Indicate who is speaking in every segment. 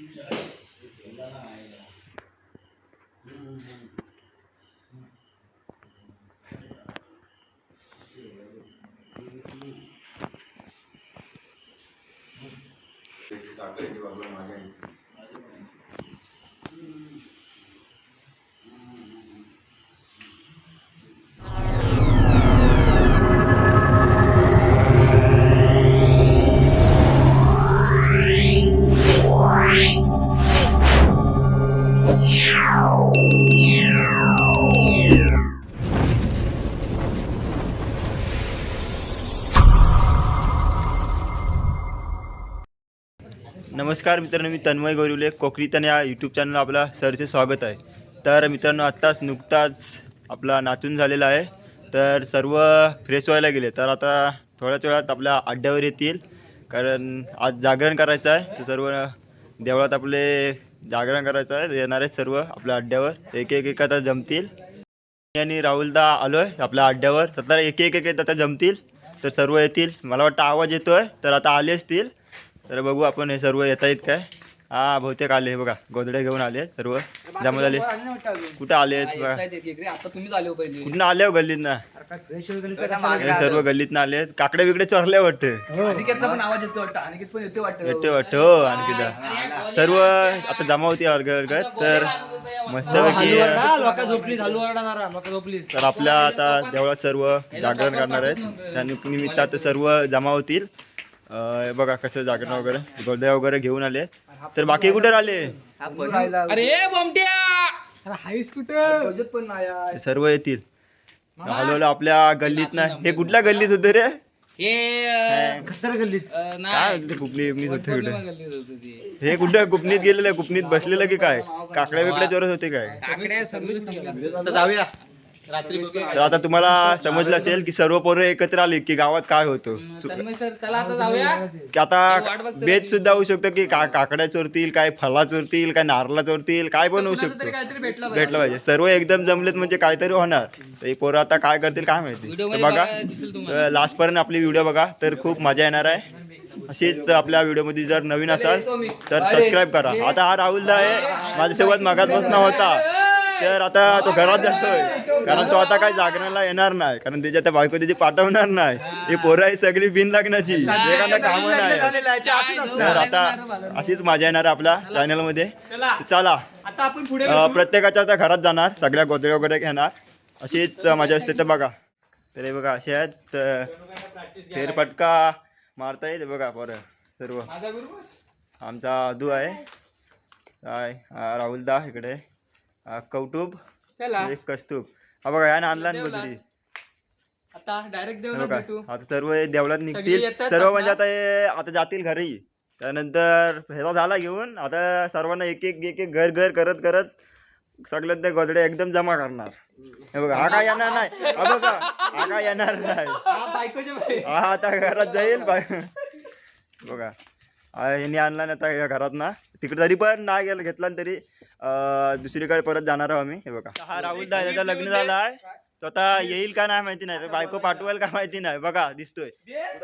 Speaker 1: 你在哪里呀嗯。嗯。嗯。嗯。嗯。嗯。嗯。嗯。嗯。嗯。嗯。嗯。嗯。
Speaker 2: 嗯。嗯。嗯。嗯。
Speaker 3: नमस्कार मित्रांनो मी तन्मय गोरिवले कोकणीतन या यूट्यूब चॅनल आपला सरचे स्वागत आहे. तर मित्रांनो आत्ताच नुकताच आपला नाचून झालेला आहे. तर सर्व फ्रेश व्हायला गेले. तर आता थोड्याच वेळात आपल्या अड्ड्यावर येतील. कारण आज जागरण करायचं आहे. तर सर्व देवळात आपले जागरण करायचं आहे. येणार आहेत सर्व आपल्या अड्ड्यावर एक एक एक आता जमतील. मी आणि राहुलदा आलो आहे आपल्या अड्ड्यावर तर एक एक एक आता जमतील. तर सर्व येतील. मला वाटतं आवाज येतो आहे तर आता आले असतील. तर बघू आपण हे सर्व येत आहेत काय? हा बहुतेक आले हे बघा. गोदड्या घेऊन आले सर्व. जमा झाले कुठं आले आहेत बघा.
Speaker 4: आता तुम्हीच आले हो पहिले.
Speaker 3: कुठं आले हो गल्लीत ना हे सर्व गल्लीत आले आहेत. काकडे बिकडे चोरले वाटतं.
Speaker 4: अनिकेतचा पण आवाज येतो वाटतं. अनिकेत पण येतो वाटतं.
Speaker 3: येते वाटतं. हो आणखी सर्व आता जमा होती अर्ग अर्ग तर मस्तपैकी
Speaker 5: लोक झोपली झालू ओरडणारा लोक झोपली.
Speaker 3: तर आपल्या आता देवळात सर्व जागरण करणार आहेत. त्या निमित्त आता सर्व जमा होतील. हे बघा कसं जागरण वगैरे. गोदड्या वगैरे घेऊन आले. तर बाकी कुठे आले
Speaker 4: अरे बोमट्या!
Speaker 5: हाईस कुठं
Speaker 4: रोजत पण नाही आहे.
Speaker 3: हे सर्व येतील. हळूहळू आपल्या गल्लीत ना हे कुठल्या गल्लीत होते रे?
Speaker 4: हे अं,
Speaker 5: खतर गल्लीत?
Speaker 4: अं,
Speaker 3: काय
Speaker 4: नाही
Speaker 3: होते कुपली मी होते कुठे?
Speaker 4: गल्लीत होतं ते.
Speaker 3: हे कुठे कुपनीत गेलेलं कुपनीत बसलेलं की काय? काकड्या बिकड्या चोरत होते काय? जाऊया. तर आता तुम्हाला समजलं असेल की सर्व पोरं एकत्र आली की गावात काय होतं?
Speaker 4: सर चला आता जाऊया.
Speaker 3: की आता बेत सुद्धा होऊ शकतं की का काकड्या चोरतील काय फला चोरतील काय नारला चोरतील काय पण होऊ शकतं. भेटलं पाहिजे. सर्व एकदम जमलेत म्हणजे काहीतरी होणार. तर हे पोरं आता काय करतील काय माहिती.
Speaker 4: व्हिडिओ
Speaker 3: तर
Speaker 4: मध्ये
Speaker 3: बघा
Speaker 4: बघा, दिसेल तुम्हाला.
Speaker 3: लास्ट पर्यंत आपली व्हिडिओ बघा तर खूप मजा येणार आहे. अशीच आपल्या व्हिडिओमध्ये जर नवीन असाल तर सबस्क्राईब करा. आता हा राहुलदा आहे. माझ्यासोबत मगाचपासून होता. तर आता तो घरात जातोय. कारण तो आता काय जागरणाला येणार नाही. कारण त्याच्या त्या बायको त्याची पाठवणार नाही. ही पोरं आहे सगळी बिन लागण्याची एखादा कामं नाही. तर आता अशीच मजा येणार आपल्या चॅनलमध्ये. तर चला. प्रत्येकाच्या आता घरात जाणार. सगळ्या गोदड्या वगैरे घेणार. अशीच मजा असते तर बघा. तर हे बघा असे आहेत. फेरफटका मारता येते बघा बरं सर्व. आमचा अदू आहे. काय हा राहुलदा इकडे. कौटुब एक कस्तूब हा बघा यानं आणला ना बदली
Speaker 5: आता डायरेक्ट
Speaker 3: हे बघा आता सर्व हे देवळात निघतील. सर्व म्हणजे आता हे आता जातील घरी. त्यानंतर फेरा झाला घेऊन आता सर्वांना एक एक एक एक घर घर करत करत सगळ्यात ते गोदडे एकदम जमा करणार. हे बघा हा काय येणार नाही? हा बघा हा काय येणार नाही? हा आता घरात जाईल बाय- बघा हा यांनी आणला ना आता या घरात ना. तिकडे तरी पण नाही गेलं घेतला ना तरी. दुसरीकडे परत जाणार आहोत आम्ही. हे बघा. हा राहुल दा लग्न झालं आहे. तो आता येईल का नाही माहिती नाही. बायको पाठवेल का माहिती नाही. बघा दिसतोय.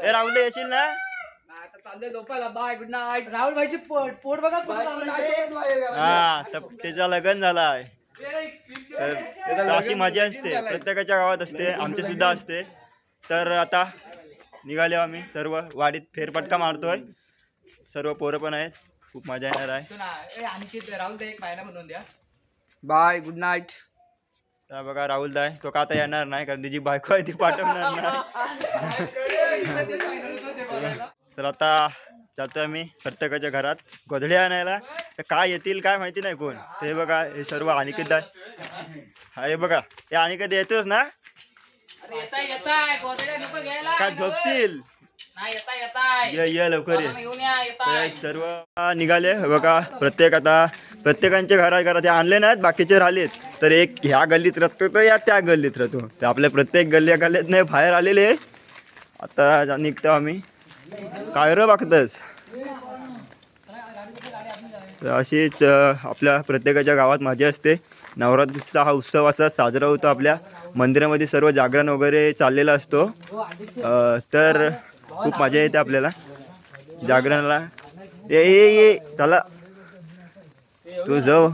Speaker 3: ए राहुल दा येशील ना?
Speaker 5: राहुल भाईची पोट बघा
Speaker 3: हा तर त्याचा लग्न झाला आहे. तर अशी मजा असते. प्रत्येकाच्या गावात असते. आमचे सुद्धा असते. तर आता निघाले आम्ही. सर्व वाडीत फेरफटका मारतोय. सर्व पोरं पण आहेत. खूप मजा येणार आहे.
Speaker 5: राहुल एक पायना बनवून द्या.
Speaker 4: बाय गुड नाईट
Speaker 3: तर बघा राहुल दाय तो का आता येणार नाही कारण त्याची बायको आहे ती पाठवणार नाही. तर आता जातोय आम्ही प्रत्येकाच्या घरात. गोधड्या आणायला. तर काय येतील काय माहिती नाही कोण. ते बघा हे सर्व अनिकेत दाय. हा हे बघा हे अनिकेत येतोच ना?
Speaker 4: अरे येताय येताय गोदड्या नको घ्यायला.
Speaker 3: काय
Speaker 4: येताय
Speaker 3: ये ये लवकर ये. तर सर्व निघाले. बघा प्रत्येक आता प्रत्येकांच्या घरात घरात हे आणले नाहीत बाकीचे राहिलेत. तर एक ह्या गल्लीत राहतो तर या त्या गल्लीत राहतो. ते आपल्या प्रत्येक गल्ल्या गल्लीत नाही बाहेर आलेले आता निघतो आम्ही. काय रे बघतस तर अशीच आपल्या प्रत्येकाच्या गावात मजा असते. नवरात्रीचा हा उत्सव असा साजरा होतो आपल्या. मंदिरामध्ये सर्व जागरण वगैरे चाललेला असतो. तर खूप मजा येते आपल्याला. जागरणाला. ये ये ये चला. तू जाऊ.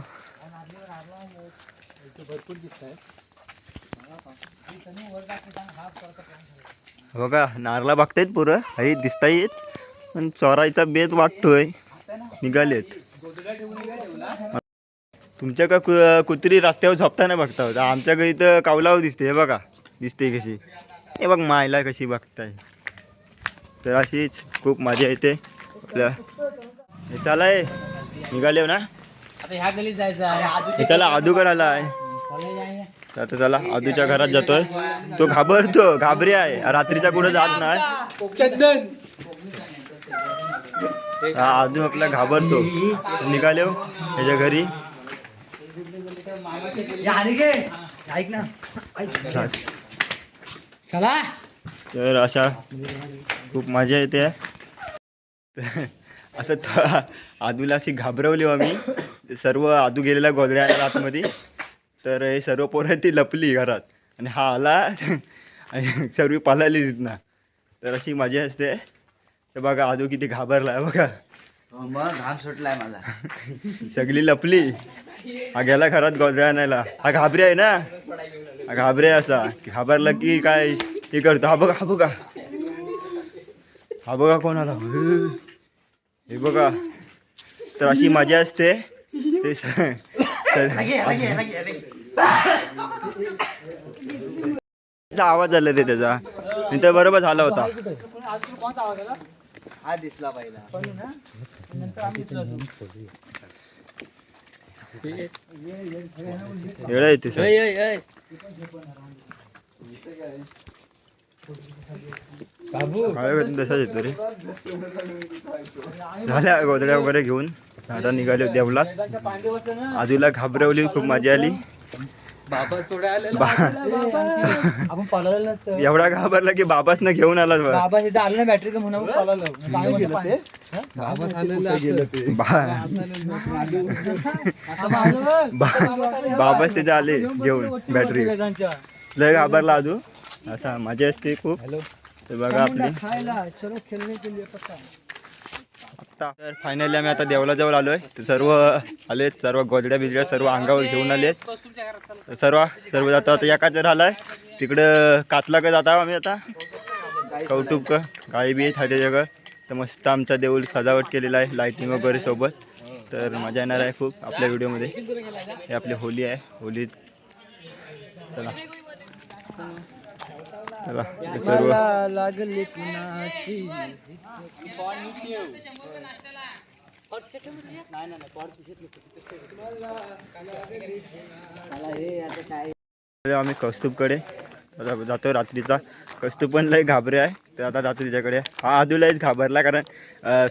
Speaker 3: बघा नारला बघतायत पुरं. हरी दिसता येत पण चोरायचा बेत वाटतोय. निघालेत. तुमच्या का कु- कुत्री रस्त्यावर झोपताना बघता होता आमच्या घरी तर कावलाव दिसते हे बघा. दिसते कशी. हे बघ मायला कशी बघताय. तर अशीच खूप मजा येते. आपल्या हे चालाय निघाले हो ना?
Speaker 4: ह्या गलीत जायचं आहे.
Speaker 3: हे चला आहे.
Speaker 4: चला
Speaker 3: आता चला आदूच्या घरात जातोय. तो घाबरतो घाबरे आहे. रात्रीचा कुठं जात नाही.
Speaker 5: चंदन!
Speaker 3: हा आदू आपला घाबरतो. निघाले हो त्याच्या घरी.
Speaker 5: ऐक ना.
Speaker 4: चला.
Speaker 3: तर अशा खूप मजा येते. आता आदूला अशी घाबरवली हो आम्ही. सर्व आदू गेलेला गोदड्या आतमध्ये. तर हे सर्व पोरं ती लपली घरात. आणि हा आला आणि सर्व पालाली तिथनं. तर अशी मजा असते. तर बघा आदू किती घाबरला आहे बघा
Speaker 4: मग घाम सुटलाय माझा.
Speaker 3: सगळी लपली. हा गेला घरात गोदड्या आणायला. हा घाबरे आहे ना? हा घाबरे असा. घाबरला की काय? करतो हा बघा हा बघा. हा बघा कोण आला हे बघा. तर अशी मजा असते. ते आवाज आला रे त्याचा. नाही तर बरोबर झाला होता.
Speaker 4: हा दिसला
Speaker 3: येते सर काय भेटून तसाच येतो रे. झाल्या गोदड्या वगैरे घेऊन. आता निघाले देवलात आजूला घाबरवली खूप मजा आली. एवढा घाबरला की बाबाच न घेऊन
Speaker 4: आलं
Speaker 3: बाबाच तिथे आले घेऊन बॅटरी लय घाबरला आजू असा मजा असते खूप. तर बघा आपली.
Speaker 4: खायला सर्व खेळणे के लिए पता
Speaker 3: आता तर फायनली आम्ही आता देवलाजवळ आलोय. तर सर्व आलेत सर्व गोदड्या बिजड्या सर्व अंगावर घेऊन आलेत. सर्व सर्व जातो आता एकाच राहिलाय तिकडं कातला का जाता आम्ही आता. कौटुंब का गाई बी आहे जगह तर मस्त आमचा देऊळ सजावट केलेला आहे लाईटिंग वगैरे सोबत. तर मजा येणार आहे खूप आपल्या व्हिडिओमध्ये. हे आपली होली आहे होलीत. चला. सर्व
Speaker 4: लागले कुणाची?
Speaker 3: आम्ही कौस्तुभकडे. आता जातो रात्रीचा. कौस्तुभ पण लय घाबरे आहे तर आता जातो तिच्याकडे. हा आदूलाच घाबरला कारण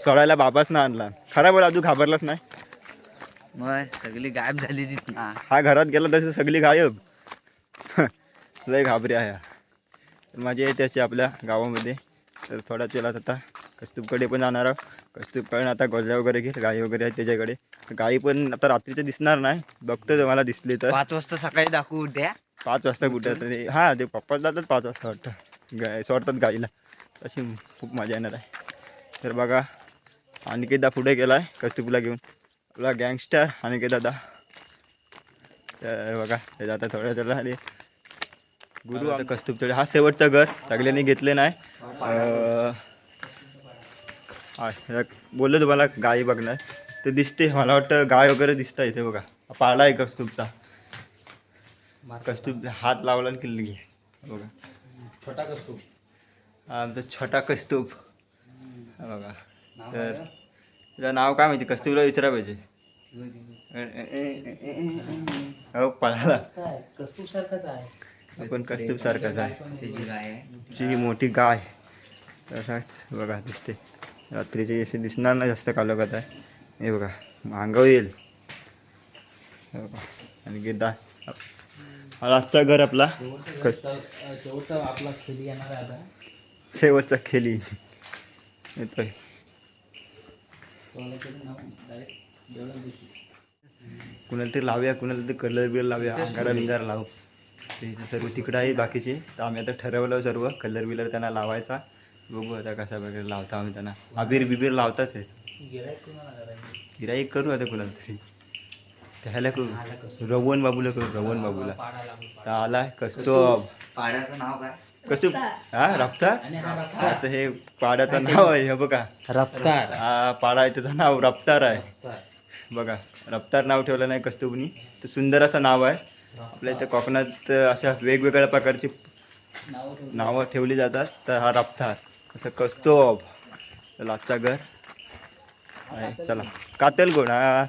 Speaker 3: सोडायला बाबाच ना आणला. खरा बोल आदू घाबरलाच नाही.
Speaker 4: मग सगळी गायब झाली तिथं
Speaker 3: हा घरात गेला तसं सगळी गायब. लय घाबरे आहे. तर मजा येते अशी आपल्या गावामध्ये. तर थोड्याच वेळात आता कस्तूबकडे पण जाणार आहोत. कस्तूबकडे आता गोजऱ्या वगैरे घेत गाई वगैरे आहेत त्याच्याकडे. गाई पण आता रात्रीचं दिसणार नाही. बघतो जर मला दिसली तर.
Speaker 4: पाच वाजता सकाळी दाखवू द्या
Speaker 3: पाच वाजता कुठं तरी. हां ते पप्पा जातात पाच वाजता वाटतं. गाय सोडतात गाईला. तशी खूप मजा येणार आहे. तर बघा अनिकेत पुढे गेला आहे कस्तुबला घेऊन. आपला गँगस्टर अनिकेत दादा. तर बघा ते आता थोड्या थोडं आले गुरु आता कस्तुबचं हा शेवटचं घर सगळ्यांनी घेतले नाही. बोललो तुम्हाला गाई बघणार. ते दिसते मला वाटतं गाय वगैरे दिसतं इथे बघा. पाळा आहे कस्तुबचा. कस्तूब हात लावला आणि किल्ली घे बघा.
Speaker 5: छोटा कसतो
Speaker 3: हा आमचा छोटा कस्तूब. हा बघा. तर त्याचं नाव काय माहिती? कस्तुबला विचारा पाहिजे. हो पळाला.
Speaker 4: कस्तूर सारखंच आहे.
Speaker 3: आपण कस्तूब सारखाच आहे.
Speaker 4: आहे.
Speaker 3: ची मोठी गाय तसाच बघा दिसते. रात्रीचे असे दिसणार नाही जास्त कालोखात आहे. हे बघा अंगावर येईल. हे बघा आणि गेदा हा आजचा घर आपला. कस
Speaker 4: शेवटचा आपला खेळी येणार आहे आता.
Speaker 3: शेवटचा खेली येतोय कुणाला तरी लावूया कुणाला तरी कलर बिलर लावूया. अंगारा बिंगारा लावू. ते सर्व तिकडं आहे बाकीचे तर आम्ही आता ठरवलं सर्व कलर बिलर त्यांना लावायचा. बघू आता कसा वगैरे लावता आम्ही त्यांना. अबीर बिबीर लावताच आहे गिराईक करू आता कुणाला तरी. त्याला करू. रवण बाबूला करू रवण बाबूला. तर आला कस्तूब
Speaker 4: पाड्याचं नाव काय?
Speaker 3: कस्तूब हा रफ्तार?
Speaker 4: हा रफ्तार.
Speaker 3: आता हे पाड्याचं नाव आहे हे बघा.
Speaker 4: रफ्तार.
Speaker 3: हा पाडा आहे त्याचं नाव रफ्तार आहे. बघा रफ्तार नाव ठेवलं नाही कस्तुबनी तर सुंदर असं नाव आहे. आपल्या इथे कोकणात अशा वेगवेगळ्या प्रकारची
Speaker 4: नाव
Speaker 3: नावं ठेवली जातात. तर हा रफ्तार असं कस्तोब चला आजचा घर चला कातेल कोण हा.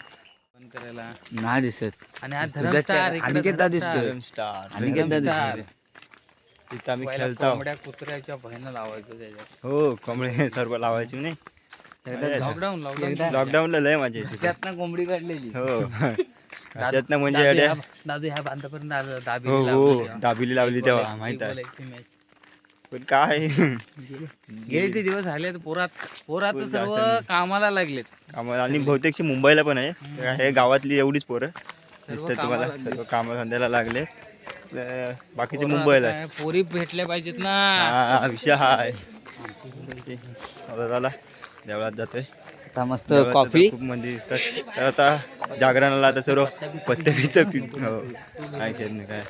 Speaker 5: करायला.
Speaker 4: नाही दिसत.
Speaker 5: आणि
Speaker 4: अनिकेतदा
Speaker 3: स्टार.
Speaker 4: दिसतोय.
Speaker 3: तिथं आम्ही खेळतो.
Speaker 5: कोंबड्या कुत्र्याच्या भयनं लावायचं त्याच्यात.
Speaker 3: हो कोंबडे सर्व लावायची नाही.
Speaker 5: लॉकडाऊन लॉकडाऊन
Speaker 4: एकदा
Speaker 3: लॉकडाऊनला लय
Speaker 4: खिशातनं कोंबडी काढलेली.
Speaker 3: हो. त्यातनं म्हणजे
Speaker 5: दादू
Speaker 3: अड्या
Speaker 5: ह्या- दादू ह्या बांधापर्यंत आलं
Speaker 3: हो
Speaker 5: दाबीला
Speaker 3: हो लावली तेव्हा माहीत आहे. पण काय
Speaker 5: गेले ते दिवस झाले पोरात पोरात सर्व. कामाला लागलेत
Speaker 3: आम्हाला आणि बहुतेकशी मुंबईला पण आहे हे गावातली एवढीच पोरं दिसतात
Speaker 5: कामाला
Speaker 3: तुम्हाला. सर्व कामं धंद्याला लागले बाकीचे मुंबईला आहे.
Speaker 5: पोरी भेटल्या पाहिजेत ना
Speaker 3: हा हा, विषय हा आहे झाला देवळात जातोय
Speaker 4: आता मस्त कॉफी
Speaker 3: खूप तर आता जागरणाला आता सर्व पत्ते पित हो काय खेळ नाही काय?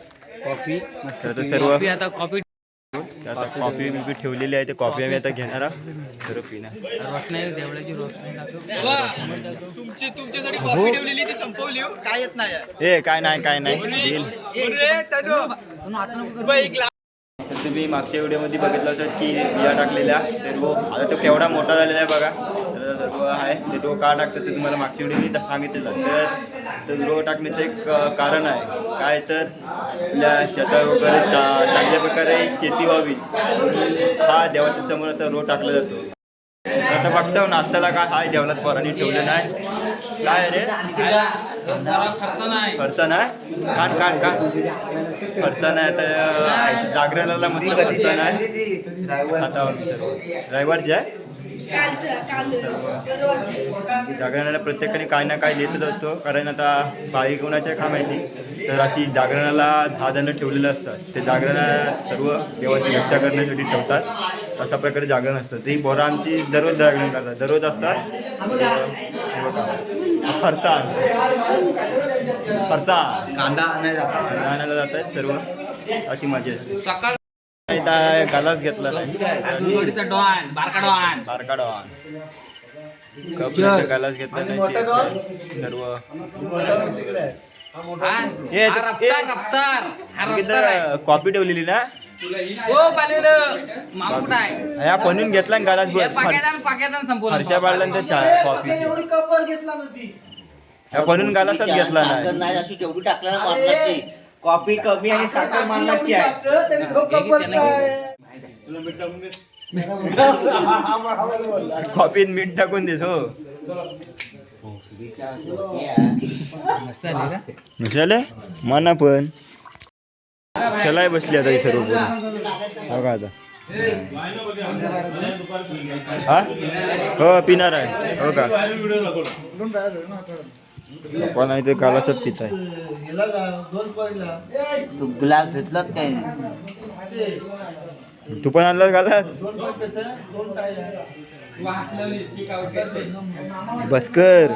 Speaker 4: कॉफी मस्त
Speaker 3: आता. सर्व
Speaker 5: कॉफी आता कॉफी
Speaker 3: आता कॉफी बिफी ठेवलेली आहे ते कॉफी आम्ही आता घेणार आहोत. सर्व पिणार.
Speaker 5: रोषणाई देवळाची रोषणाई दाखव.
Speaker 3: ए काय नाही काय नाही. देईल. तर तुम्ही मागच्या व्हिडिओमध्ये बघितलं असेल की बिया टाकलेल्या. तर आता तो केवढा मोठा झालेला आहे बघा. आहे. ते तो का टाकतात ते तुम्हाला मागच्या व्हिडिओमध्ये सांगितलेलं. तर तर रो टाकण्याचं एक कारण आहे. काय तर आपल्या शेतात वगैरे चा चांगल्या प्रकारे शेती व्हावी. हा देवाच्या समोर असा रो टाकला जातो. आता बघता नाश्त्याला काय हाय देवलात पोरांनी ठेवलेलं आहे काय रे?
Speaker 5: खर्च नाही.
Speaker 3: काढ काढ काढ. फरसाण आहे तर जागरणाला मस्त आहे हातावर. सर्व. रविवारची आहे? जागरणाला प्रत्येकाने काय ना काय देतच असतो. कारण आता बाई कोणाच्या काय माहिती? तर अशी जागरणाला दहा जण ठेवलेलं असतात. ते जागरणा सर्व देवाची रक्षा करण्यासाठी ठेवतात. अशा प्रकारे जागरण असतं. ती पोरं आमची दररोज जागरण करतात. दररोज असतात. फरसाण फरसाण
Speaker 4: कांदा आणायला
Speaker 3: आणायला जात आहेत सर्व. अशी मजा असते. इथं गालाच घेतला नाही.
Speaker 5: बारका डॉन
Speaker 3: कप घेतला नाही सर्व. ए,
Speaker 5: रफ्तार रफ्तार. रफ्तार आहे.
Speaker 3: कॉपी ठेवलेली ना?
Speaker 5: हो
Speaker 3: ह्या बनवून घेतला ना गालाच
Speaker 5: हे
Speaker 3: हर्षा पाडला तर चहा कॉफी. ह्या बनवून गालासच घेतला नाही.
Speaker 6: कॉफी कमी आणि साखर मारणाची आहे.
Speaker 3: कॉफीत मीठ टाकून देस हो
Speaker 5: का?
Speaker 3: मिशाले मना पण. खेळाय बसली आता ही सर्व पोरं. बघा आता. हा? हो पिणार आहे. हो का? पण आहे ते गालासच पित आहे.
Speaker 6: तू ग्लास घेतलात काय?
Speaker 3: तू पण आणला गालास? बसकर.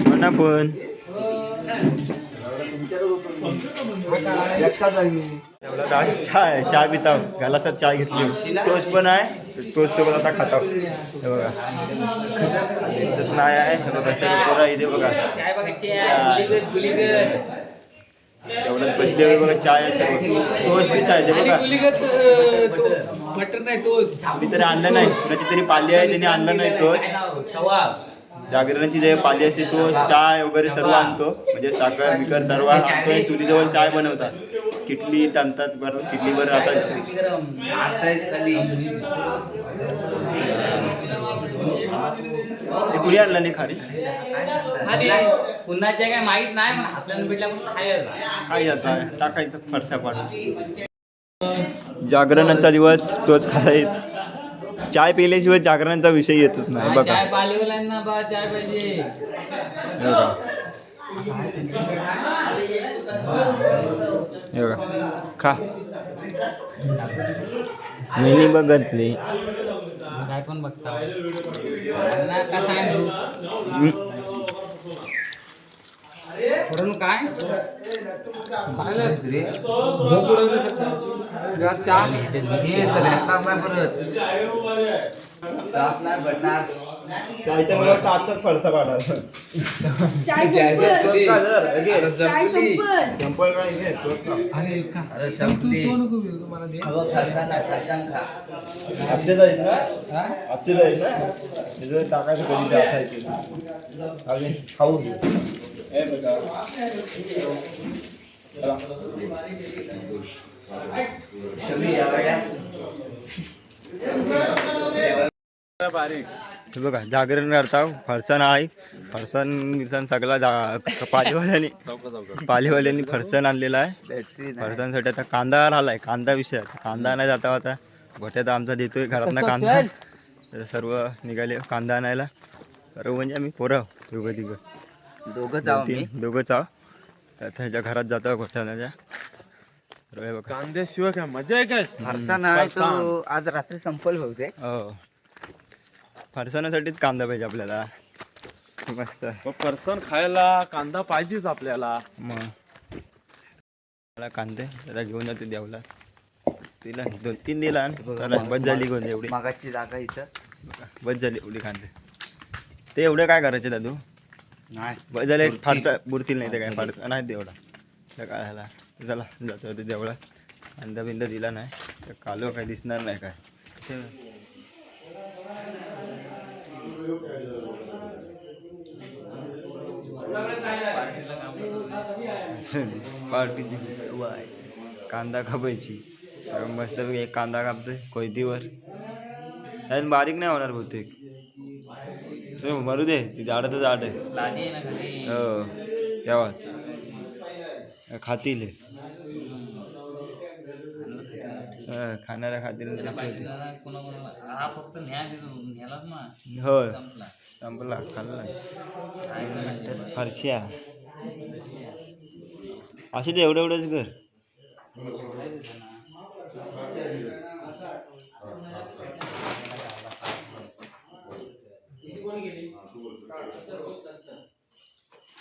Speaker 3: म्हणा पण चाय चहा पिता गालासात चाय घेतली. तोच पण आहे. तोच सोबत आता खाता हे बघा. दिसतच नाही आहे. हे बघा सर्व पोरं इथे बघा. एवढ्यात बसले बघा चाय सर्व
Speaker 5: आणि
Speaker 3: बघा.
Speaker 5: बटर नाही तोच
Speaker 3: मी तरी आणलं नाही. कुणाची तरी पाली आहे त्याने आणलं नाही?
Speaker 5: शवाब.
Speaker 3: जागरणाची जे पाली असते तो चाय वगैरे सर्व आणतो. म्हणजे साखर बिकर सर्व आणतो. चुलीजवळ चाय बनवतात. किटली ताणतात बरं किटलीवर आता
Speaker 5: किती गरम?
Speaker 4: खाली.
Speaker 3: ते कुणी आणलं नाही खाली?
Speaker 5: पुन्हाच्या काय माहीत नाही आपल्याला
Speaker 3: काय आता टाकायचं फरसा पाडून जागरणाचा दिवस तोच खायचा चाय पिल्याशिवाय जागरणाचा विषय येतच नाही बघा.
Speaker 5: चाय पालेवाल्यांना बा चाय पाहिजे.
Speaker 3: हे बघा. हे बघा. खा. मिनी बघतली
Speaker 5: काय पण बघता. ना का सांगू
Speaker 3: हम्म.
Speaker 5: काय? खायला भूक उडवलं जास्त
Speaker 4: तर लॅपटॉप नाही परत. त्रास नाही भेटणार
Speaker 3: चायचं मला वाटतं आजचाच फरसा पाडा संपल. काय घे. तोच खा.
Speaker 4: अरे संपली. अगं फरसाण आहे फरसाण खा.
Speaker 3: आजचे जाईल ना? आजचे जाईल ना? त्याचं टाकायचं कधी ते. असायचे अजून खाऊ घे. हे बघा. हे बघा जागरण करता फरसाण आहे. फरसाण बिरसाण सगळा जा पालेवाल्यांनी पालेवाल्यांनी फरसाण आणलेला आहे. फरसाणसाठी आता कांदा राहिलाय. कांदा विषय. कांदा नाही जाता आता. गोठ्यात आमचा देतोय. घरातनं कांदा. तर सर्व निघाले कांदा आणायला. सर्व म्हणजे आम्ही पोरं तिघं.
Speaker 4: दोघं जाऊ
Speaker 3: दोघंच आहो तर त्याच्या घरात जातो बघा.
Speaker 7: कांद्याशिवाय काय? मजा आहे काय?
Speaker 4: फरसाण आहे तो आज रात्री संपल होते
Speaker 3: हो. फरसाणासाठीच कांदा पाहिजे आपल्याला. मस्त.
Speaker 7: फरसाण खायला कांदा पाहिजेच आपल्याला.
Speaker 3: मग. मला कांदे जरा घेऊन जाते देवला. तिला दोन तीन दिला बस झाली घेऊन एवढी?
Speaker 4: मागाची जागा इथं.
Speaker 3: बस झाली एवढी कांदे. ते एवढे काय करायचे दादू?
Speaker 4: नाही.
Speaker 3: झाले फारसा बुडतील नाही ते काय फार नाही तेवढा तर काय झाला चला जातो होते देवळा कांदा बिंदा दिला नाही. तर कालो काय दिसणार नाही काय. पार्टी वाय. कांदा कापायची. मस्त एक कांदा कापतोय कोयतीवर. बारीक नाही होणार बहुतेक. ते मरू दे ती झाडं तर झाड. आहे
Speaker 5: लादी आहे ना खाली.
Speaker 3: हो तेव्हाच खातील. हे. खाणाऱ्या खातील.
Speaker 5: त्याला पाहिजे हा फक्त न्या देतो न्यालाच ना. संपला.
Speaker 3: संपला खाल्ला.
Speaker 5: काय करायचं?
Speaker 3: फरश्या असे ते एवढं एवढंच घर.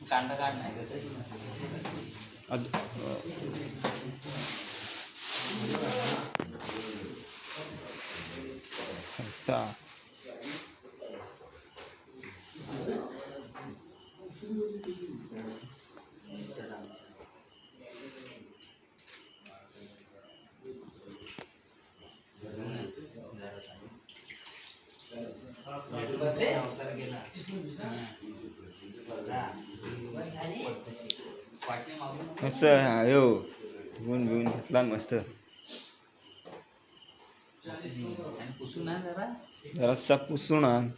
Speaker 5: कांदा काढ नाही मागून
Speaker 3: मस्त यो धुवून बिवून घेतला मस्त.
Speaker 5: जरा
Speaker 3: जरासा पुसून आण.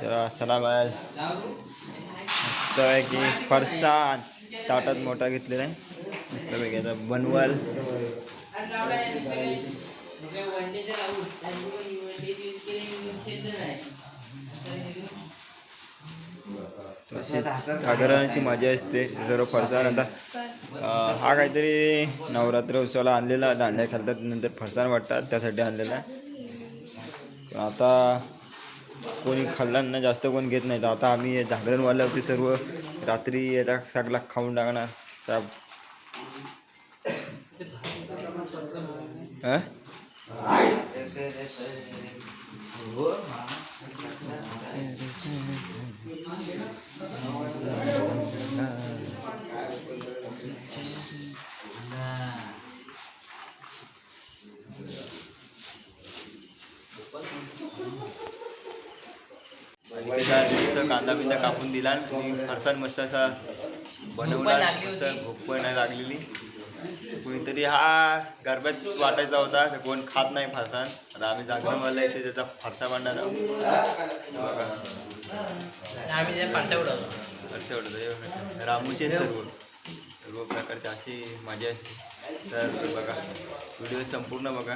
Speaker 3: जरा चला बाहेर मस्त आहे की फरसान ताटात मोठा घेतलेला आहे. मस्त पैकी आता बनवाल. तसेच मजा असते. सर्व फरसाण आता हा काहीतरी नवरात्र उत्सवाला आणलेला दांड्या खालतात नंतर फरसाण वाटतात त्यासाठी आणलेला आता कोणी खाल्ल्यानं जास्त कोण घेत नाही. तर आता आम्ही जागरणवाल्यावरती सर्व रात्री येता सगळा खाऊन टाकणार त्या अं? आणि मस्त कांदा बिंदा कापून दिला. आणि फरसाण मस्त असा बनवला. मस्त. भूक पण नाही लागलेली.
Speaker 2: कोणीतरी हा गरब्यात वाटायचा होता तर कोण खात नाही फारसान आता आम्ही जागरणवाला इथे त्याचा फारसा मांडणार
Speaker 3: पाट्या उडवतो.
Speaker 2: रामूचे सर्व. सर्व प्रकारची अशी मजा असते. तर बघा व्हिडिओ संपूर्ण बघा.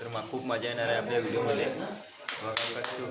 Speaker 2: तर मग खूप मजा येणार आहे आपल्या व्हिडिओमध्ये. बघा बघा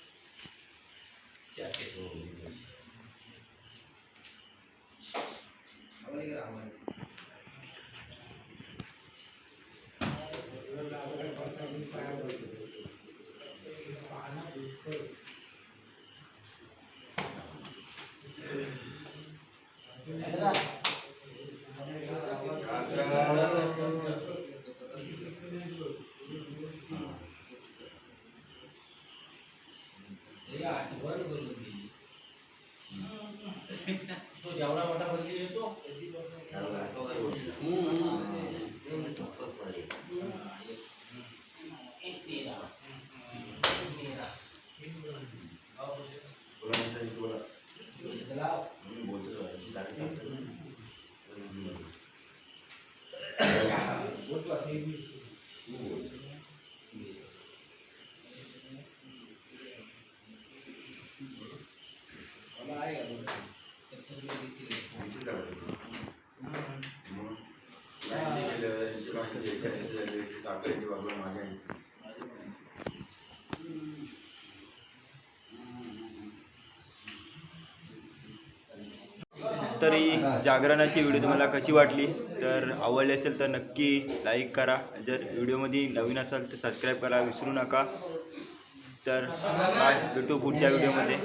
Speaker 2: त्याची आठवण करून दिली तो जेवढा मोठा बदली येतो Thank you.
Speaker 3: तरी जागरणाची व्हिडिओ तुम्हाला कशी वाटली? तर आवडली असेल तर नक्की लाईक करा. जर व्हिडिओमध्ये नवीन असाल तर सबस्क्राईब करा विसरू नका. तर भेटू पुढच्या व्हिडिओमध्ये.